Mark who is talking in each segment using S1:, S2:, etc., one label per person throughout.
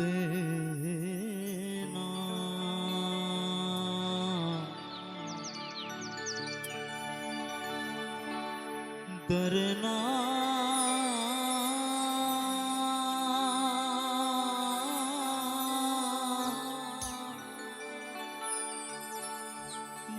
S1: দে না দরনা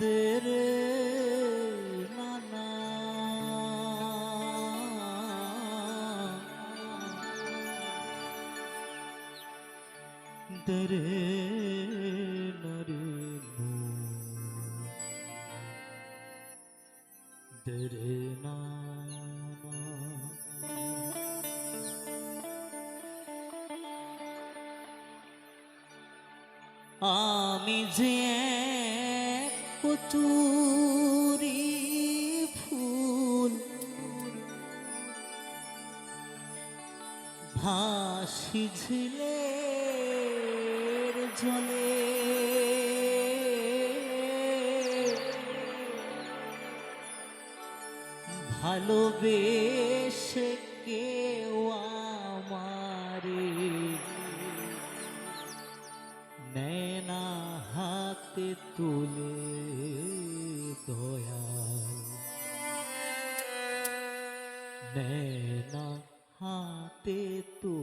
S1: দেরে নরে নো দরে না আমি যে ফুল ভাসি জলে ভালোবেসে কেউ আমারে নैना হাতে তুলে দয়াল। নैना হাতে তুলে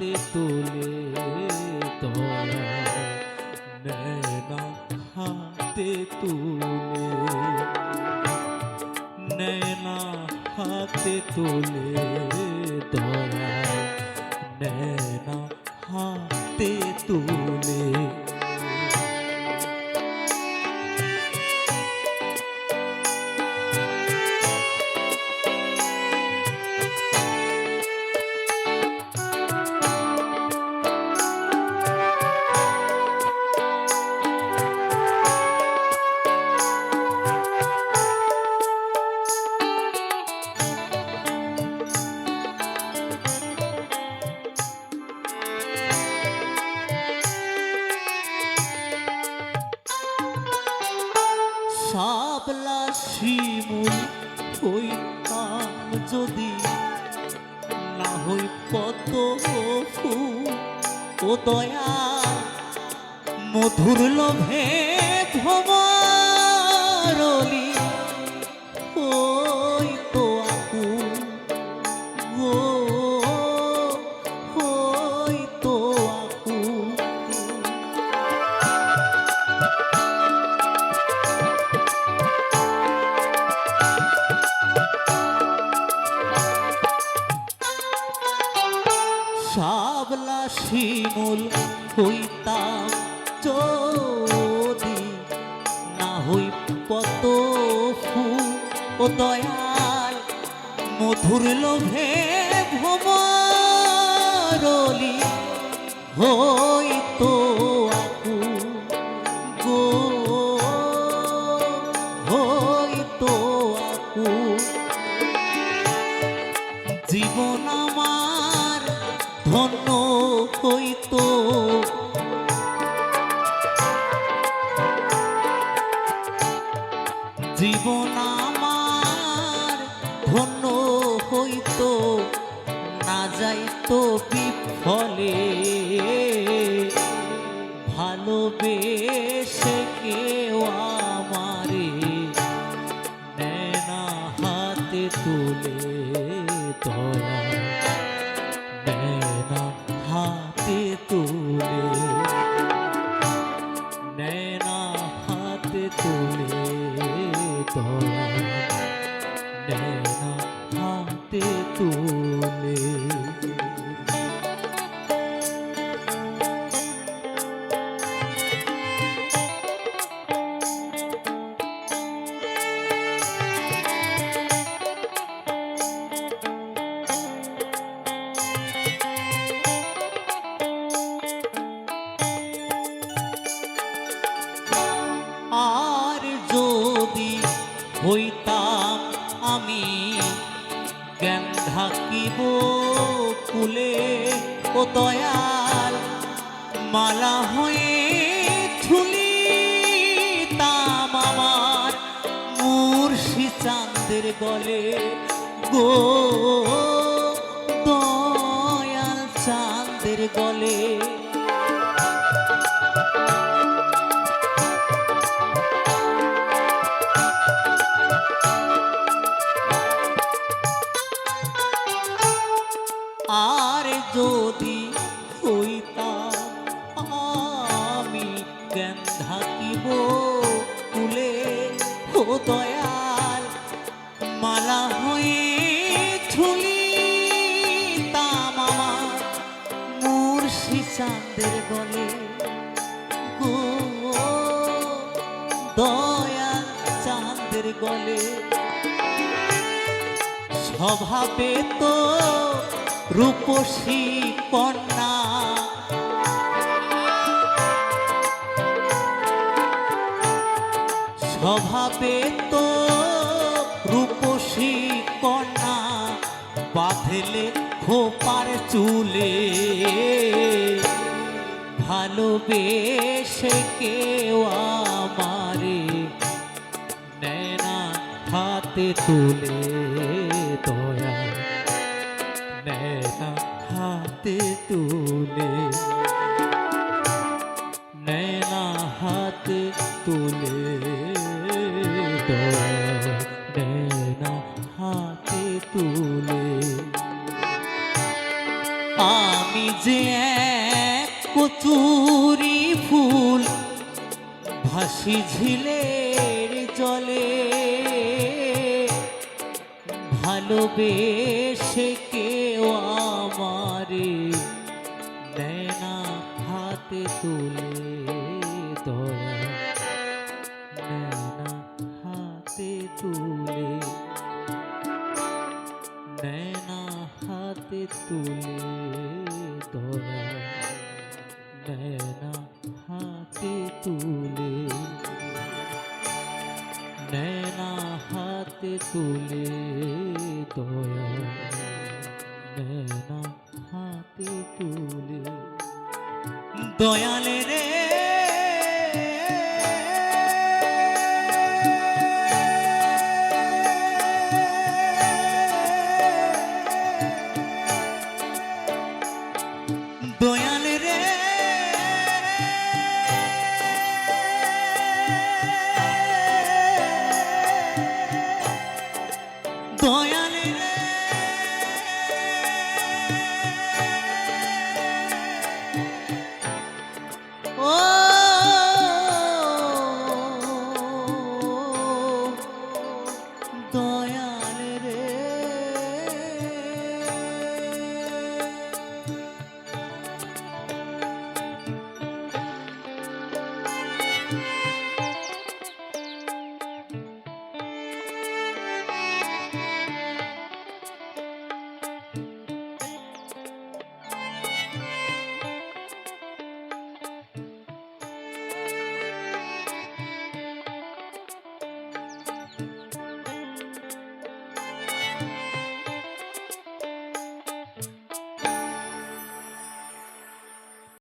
S1: হাতে তুলে শিমুল হইতাম যদি না হই কত ও দয়া, মধুর লোভে ভবারলি ওই তো আকু গো শিমুল হইতাম যদি না হই পত ফুল ও দয়াল মধুর লোভে গো, হইতো আকুল জীবন আমার ধন্য হইতো। জীবন আমার ধন্য হইতো, না যাইতো বিফলে। ভালোবেসে কেউ আমারে নেয় না হাতে তুলে না হাতে হইতাম আমি। জ্ঞান থাকিব কুলে ও দয়াল, মালা হয়ে ঝুলিতাম আমার। মুর্শি চাঁদের গলে গো ঝুলিতাম আমার মুর্শি চাঁদের গলে। গো দয়াল চাঁদের গলে। স্বভাবে তো রূপসী কন্যা। স্বভাবে তো খোপার চুলে। ভালোবেসে কেউ আমারে নেয় না হাতে তুলে, দয়া। নেয় না হাতে তুলে। নেয় না হাতে তুলে, দয়া। নেয় না হাতে তুলে। আমি যে কচুরি ফুল ভাসি ঝিলের জলে, ভালোবেসে কেউ আমারে না হাতে তুলে দয়া নেয় না হাতে তুলে নেয় না হাতে তুলে। দয়া নেয় না হাতে তুলে নেয় না হাতে তুলে দয়া নেয় হাতে তুলে দয়ালে রে